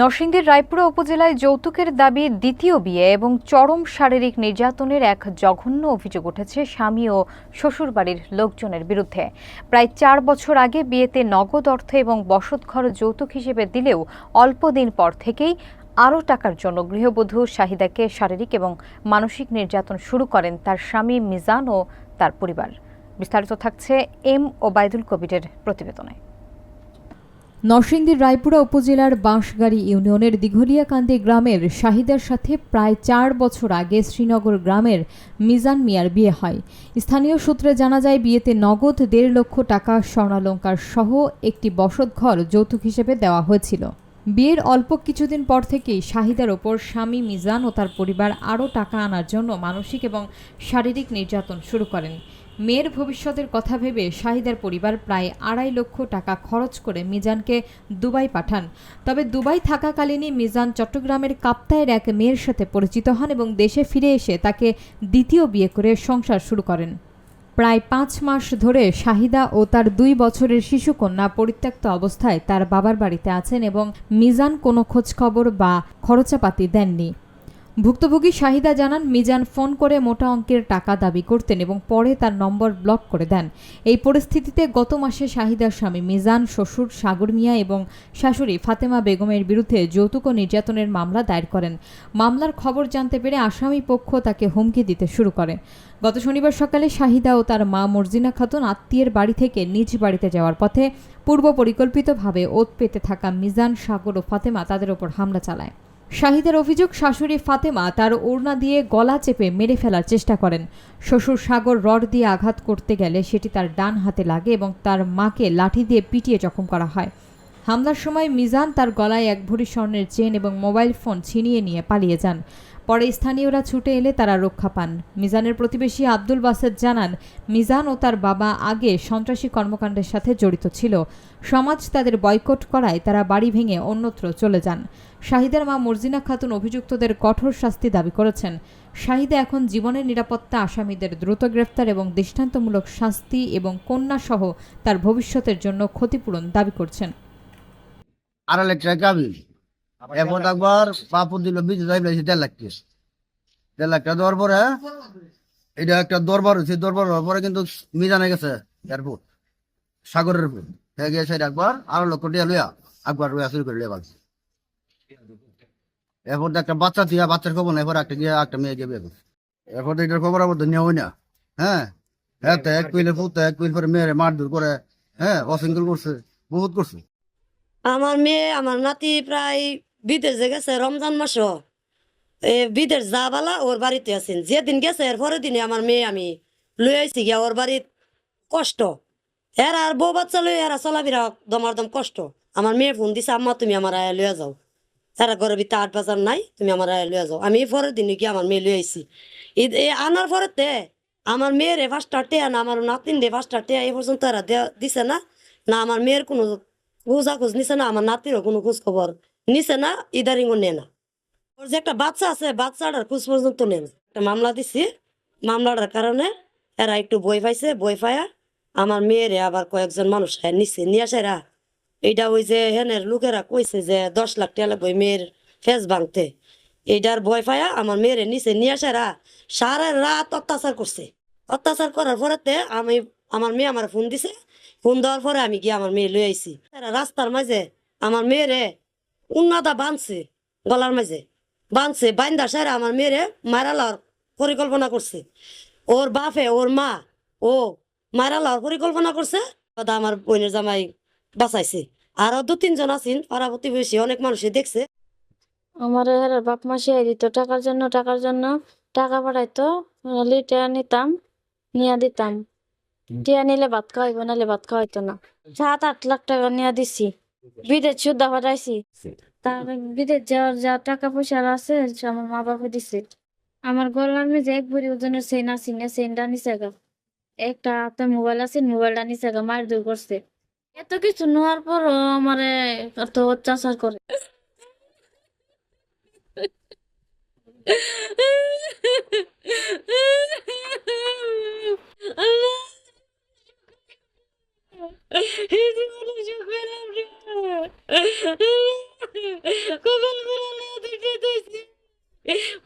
নরসিংদীর রায়পুরা উপজেলায় যৌতুকের দাবি দ্বিতীয় বিয়ে এবং চরম শারীরিক নির্যাতনের এক জঘন্য অভিযোগ উঠেছে স্বামী ও শ্বশুরবাড়ির লোকজনের বিরুদ্ধে। প্রায় চার বছর আগে বিয়েতে নগদ অর্থ এবং বসতঘর যৌতুক হিসেবে দিলেও অল্প দিন পর থেকেই আরও টাকার জন্য গৃহবধূ শাহিদাকে শারীরিক এবং মানসিক নির্যাতন শুরু করেন তার স্বামী মিজান ও তার পরিবার। বিস্তারিত থাকছে এম ওবায়দুল কবিরের প্রতিবেদনে। নরসিংদীর রায়পুরা উপজেলার বাঁশগাড়ি ইউনিয়নের দিঘলিয়াকান্দি গ্রামের শাহিদার সাথে প্রায় চার বছর আগে শ্রীনগর গ্রামের মিজান মিয়ার বিয়ে হয়। স্থানীয় সূত্রে জানা যায়, বিয়েতে নগদ দেড় লক্ষ টাকা স্বর্ণালঙ্কার সহ একটি বসতঘর যৌতুক হিসেবে দেওয়া হয়েছিল। বিয়ের অল্প কিছুদিন পর থেকেই শাহিদার ওপর স্বামী মিজান ও তার পরিবার আরও টাকা আনার জন্য মানসিক এবং শারীরিক নির্যাতন শুরু করেন। মেয়ের ভবিষ্যতের কথা ভেবে শাহিদার পরিবার প্রায় আড়াই লক্ষ টাকা খরচ করে মিজানকে দুবাই পাঠান। তবে দুবাই থাকাকালীনই মিজান চট্টগ্রামের কাপ্তায়ের এক মেয়ের সাথে পরিচিত হন এবং দেশে ফিরে এসে তাকে দ্বিতীয় বিয়ে করে সংসার শুরু করেন। প্রায় পাঁচ মাস ধরে শাহিদা ও তার দুই বছরের শিশুকন্যা পরিত্যক্ত অবস্থায় তার বাবার বাড়িতে আছেন এবং মিজান কোনো খোঁজখবর বা খরচাপাতি দেননি। ভুক্তভোগী শাহিদা জানান, মিজান ফোন করে মোটা অঙ্কের টাকা দাবি করতেন এবং পরে তার নম্বর ব্লক করে দেন। এই পরিস্থিতিতে গত মাসে শাহিদার স্বামী মিজান, শ্বশুর সাগর মিয়া এবং শাশুড়ি ফাতেমা বেগমের বিরুদ্ধে যৌতুক ও নির্যাতনের মামলা দায়ের করেন। মামলার খবর জানতে পেরে আসামি পক্ষ তাকে হুমকি দিতে শুরু করে। গত শনিবার সকালে শাহিদা ও তার মা মর্জিনা খাতুন আত্মীয়ের বাড়ি থেকে নিজ বাড়িতে যাওয়ার পথে পূর্ব পরিকল্পিতভাবে ওত পেতে থাকা মিজান, সাগর ও ফাতেমা তাদের ওপর হামলা চালায়। শাহিদের অভিযোগ, শাশুড়ি ফাতেমা তার ওড়না দিয়ে গলা চেপে মেরে ফেলার চেষ্টা করেন। শ্বশুর সাগর রড দিয়ে আঘাত করতে গেলে সেটি তার ডান হাতে লাগে এবং তার মাকে লাঠি দিয়ে পিটিয়ে জখম করা হয়। হামলার সময় মিজান তার গলায় এক ভরি স্বর্ণের চেন এবং মোবাইল ফোন ছিনিয়ে নিয়ে পালিয়ে যান। পরে স্থানীয়রা ছুটে এলে তারা রক্ষা পান। মিজানের প্রতিবেশী আব্দুল বাসেদ জানান, মিজান ও তার বাবা আগে সন্ত্রাসী কর্মকাণ্ডের সাথে জড়িত ছিল। সমাজ তাদের বয়কট করায় তারা বাড়ি ভেঙে অন্যত্র চলে যান। শাহিদার মা মর্জিনা খাতুন অভিযুক্তদের কঠোর শাস্তি দাবি করেছেন। শাহিদা এখন জীবনের নিরাপত্তা, আসামিদের দ্রুত গ্রেফতার এবং দৃষ্টান্তমূলক শাস্তি এবং কন্যাসহ তার ভবিষ্যতের জন্য ক্ষতিপূরণ দাবি করছেন। কাবিল এরপর একবার বাপু দিল বিজু যাই দেড় লাখ টাকা। দেড় লাখ টাকা দেওয়ার পরে এটা একটা দরবার হয়েছে দরবার হওয়ার পরে কিন্তু মিজানে গেছে এয়ারপোর্ট সাগরের হয়ে গিয়ে সেটা একবার আড়াই লক্ষ টাকা লইয়া একবার শুরু করে লেবার এরপর একটা বাচ্চা দিয়া বাচ্চার খবর নাই এরপর একটা গিয়ে একটা মেয়ে গিয়ে বিয়ে। এরপর এটার খবর আবার নেওয়া হয় না। হ্যাঁ? হ্যাঁ তো এক পিলে ফুটতে এক পিল পরে মেয়েরে মারধর করে হ্যাঁ অশৃঙ্খল করছে বহুত করছে। আমার মেয়ে আমার নাতি প্রায় বিদেশে গেছে রমজান মাস এ বিদেশ যা বালা ওর বাড়িতে আছেন। যেদিন গেছে, এর পরের দিনে আমার মেয়ে আমি লই আইছি গিয়া ওর বাড়ির কষ্ট। এরা আর বউ বাচ্চা লই এরা চলাফেরা দমার দম কষ্ট। আমার মেয়ে ফোন দিছে, আম্মা, তুমি আমার আয়া লইয়া যাও। এরা ঘরের ভিতরে আট বাজার নাই, তুমি আমার আয়া লইয়া যাও। আমি পরের দিনে গিয়ে আমার মেয়ে লই আইছি। ঈদ, এ আনার পরেতে আমার মেয়ের এ পাঁচটা টেয়া না, আমার নাতিন রে পাঁচটা টেয়া এই পর্যন্ত এরা দিছে না। না, আমার মেয়ের কোনো খোঁজা খোঁজ নিছে না, আমার নাতিরও কোনো খোঁজ খবর নিছে না ইদারিংও নে না। ওর যে একটা বাচ্চা আছে, বাচ্চাটার খোঁজ পর্যন্ত নেন একটা মামলা দিছি। মামলাটার কারণে এরা একটু বই পাইছে, বই পায়া আমার মেয়েরে আবার কয়েকজন মানুষ আয়া নিছে, নিয়ে আসারা এইটা ওই যে হেনের লোকেরা কইছে যে দশ লাখ টাকা লাগবে মেয়ের ফেস ভাঙতে। এইটার ভয় পায়া আমার মেয়েরে নিচে নিয়ে আসারা সারা রাত অত্যাচার করছে। অত্যাচার করার পরেতে আমি, আমার মেয়ে আমার ফোন দিছে। ফোন দেওয়ার পরে আমি গিয়ে আমার মেয়ে লই আইছি। এরা রাস্তার মাঝে আমার মেয়েরে উন্নাদা বাঁধছে গলার মাঝে বাঁধছে বাইন্দা সারা আমার মেয়েরে মারা লওয়ার পরিকল্পনা করছে ওর বাপে ওর মা ও মারা লওয়ার পরিকল্পনা করছে কথা আমার বোনের জামাই বাঁচাইছে আরও দু তিনজন আছেন পাড়া প্রতিবেশী অনেক মানুষই দেখছে আমার বাপ মাসি শিয়াই দিত টাকার জন্য টাকার জন্য টাকা পাঠাইতো টিয়া নিতাম নিয়া দিতাম টিয়া নিলে ভাত খাওয়াইবো নাহলে ভাত খাওয়াইতো না সাত আট লাখ টাকা নিয়ে দিছি বিদেশ সুদ্ধা পাঠাইছি তার বিদেশ যাওয়ার যা টাকা পয়সা আছে আমার মা বাবা দিছে। আমার গলার মেঝে এক ভরি ওজনের চেন আছে না চেনটা নিছে গা। একটা হাতে মোবাইল আছে মোবাইলটা নিছে গা মার দূর করছে। এত কিছু নেওয়ার পরও আমারে এত অত্যাচার করে। এই জীবনে Como eu não vou lá, eu